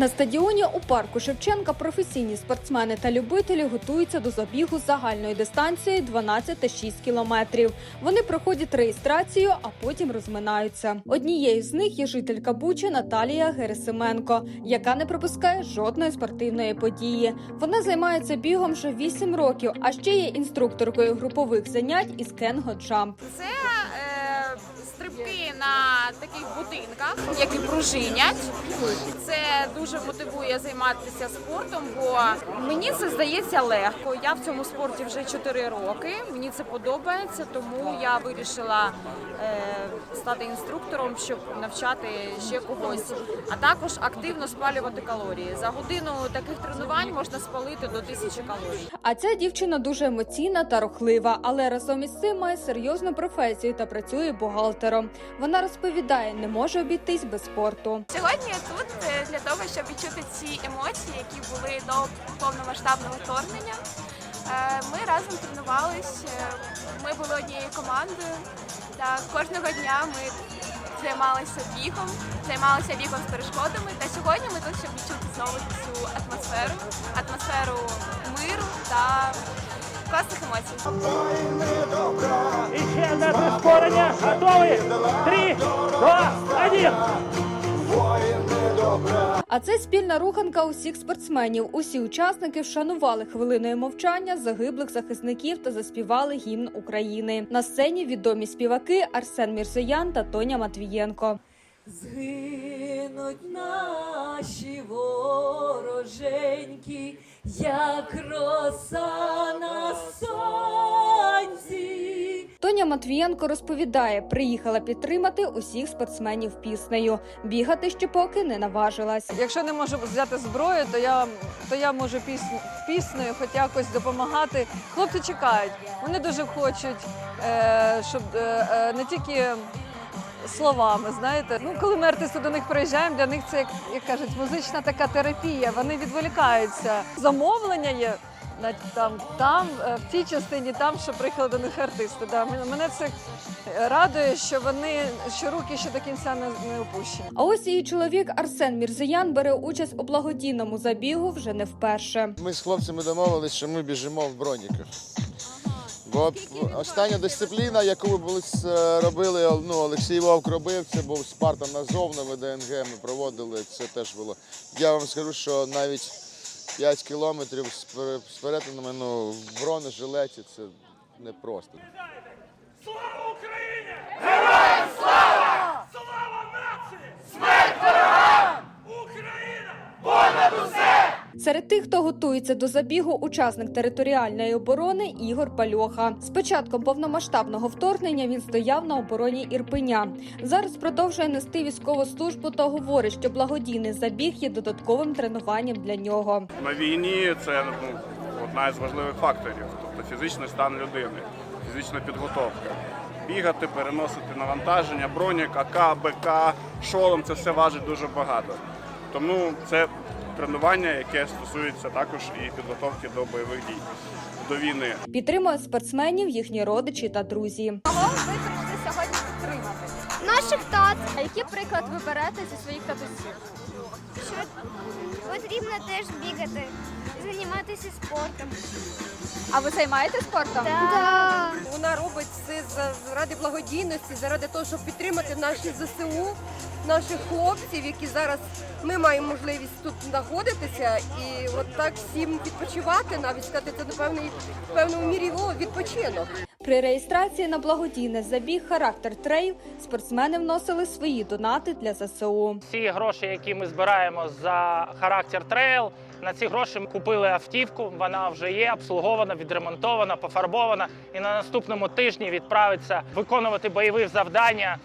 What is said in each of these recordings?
На стадіоні у парку Шевченка професійні спортсмени та любителі готуються до забігу з загальною дистанцією 12 та 6 кілометрів. Вони проходять реєстрацію, а потім розминаються. Однією з них є жителька Бучі Наталія Герасименко, яка не пропускає жодної спортивної події. Вона займається бігом вже 8 років, а ще є інструкторкою групових занять із Кенго Джамп. Це е, стрибки на таких будинках, які пружинять. Це дуже мотивує займатися спортом, бо мені це здається легко. Я в цьому спорті вже 4 роки. Мені це подобається, тому я вирішила е, стати інструктором, щоб навчати ще когось, а також активно спалювати калорії. За годину таких тренувань можна спалити до 1000 калорій. А ця дівчина дуже емоційна та рухлива, але разом із цим має серйозну професію та працює бухгалтером. Вона розповідає, не може обійтись без спорту. Сьогодні тут е, для того, щоб відчути ці емоції, які були до повномасштабного вторгнення. Е, Ми разом тренувались, е, ми були однією командою. Та кожного дня ми займалися бігом, займалися бігом з перешкодами. Та сьогодні ми тут, щоб відчути знову цю атмосферу, атмосферу миру та класних емоцій. І ще одне прискорення. Готові? Три, два, один. А це спільна руханка усіх спортсменів. Усі учасники вшанували хвилиною мовчання загиблих захисників та заспівали гімн України. На сцені відомі співаки Арсен Мірзоян та Тоня Матвієнко. Згинуть наші вороженьки, як роса Матвієнко розповідає, приїхала підтримати усіх спортсменів піснею. Бігати ще поки не наважилась. Якщо не можу взяти зброю, то я, то я можу пісню, піснею хоч якось допомагати. Хлопці чекають. Вони дуже хочуть, е, щоб е, е, не тільки словами, знаєте. Ну, коли ми артисти до них приїжджаємо, для них це як, як кажуть, музична така терапія. Вони відволікаються. Замовлення є. На- Там, там, е, в тій частині, там, що приїхали до них артисти. Да. Мене це радує, що вони, що руки ще до кінця не, не опущені. А ось її чоловік Арсен Мірзоян бере участь у благодійному забігу вже не вперше. Ми з хлопцями домовились, що ми біжимо в броніках. Бо остання дисципліна, яку ми були робили, ну, Олексій Вовк робив, це був Спарта на Зовнове, ДНГ ми проводили, це теж було. Я вам скажу, що навіть 5 кілометрів з пере- з перетинами ну, в бронежилеті це непросто. Слава Україні! Героям Серед тих, хто готується до забігу, учасник територіальної оборони Ігор Пальоха. З початком повномасштабного вторгнення він стояв на обороні Ірпеня. Зараз продовжує нести військову службу та говорить, що благодійний забіг є додатковим тренуванням для нього. на війні це ну, одна із важливих факторів, тобто фізичний стан людини, фізична підготовка. Бігати, переносити навантаження, бронік, АК, БК, шолом це все важить дуже багато. Тому це тренування, яке стосується також і підготовки до бойових дій, до війни. Підтримують спортсменів їхні родичі та друзі. Кого ви прийшли сьогодні підтримати? Наших тат, А який приклад ви берете зі своїх татусів? що потрібно теж бігати, займатися спортом. А ви займаєтесь спортом? Так. Вона робить це заради благодійності, заради того, щоб підтримати наші ЗСУ, наших хлопців, які зараз ми маємо можливість тут знаходитися і от так всім відпочивати, навіть сказати, це напевно в певному мірі його відпочинок. При реєстрації на благодійний забіг характер трейл спортсмени вносили свої донати для ЗСУ. Всі гроші, які ми збираємо за характер трейл, на ці гроші ми купили автівку. Вона вже є обслугована, відремонтована, пофарбована. І на наступному тижні відправиться виконувати бойові завдання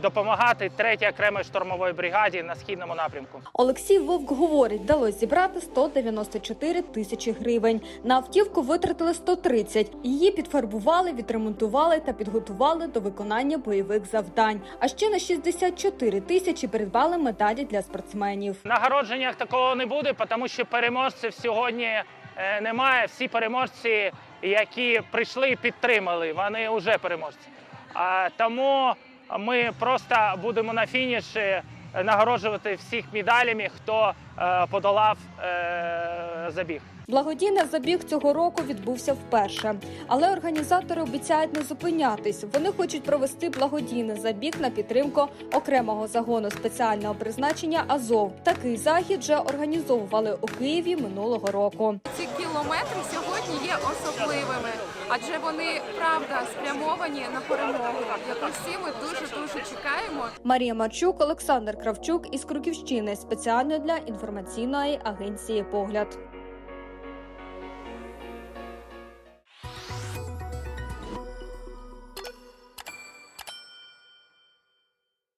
допомагати 3-й окремої штурмової бригаді на східному напрямку. Олексій Вовк говорить, вдалося зібрати 194 тисячі гривень. На автівку витратили 130. Її підфарбували, відремонтували та підготували до виконання бойових завдань. А ще на 64 тисячі придбали медалі для спортсменів. В нагородженнях такого не буде, тому що переможців сьогодні е, немає. Всі переможці, які прийшли і підтримали, вони вже переможці. А тому ми просто будемо на фініші нагороджувати всіх медалями, хто е, подолав е, забіг. Благодійний забіг цього року відбувся вперше, але організатори обіцяють не зупинятись. Вони хочуть провести благодійний забіг на підтримку окремого загону спеціального призначення Азов. Такий захід вже організовували у Києві минулого року. Ці кілометри сьогодні є особливими, адже вони правда спрямовані на перемогу, яку всі ми дуже дуже чекаємо. Марія Марчук, Олександр Кравчук із Круківщини спеціально для інформаційної агенції Погляд.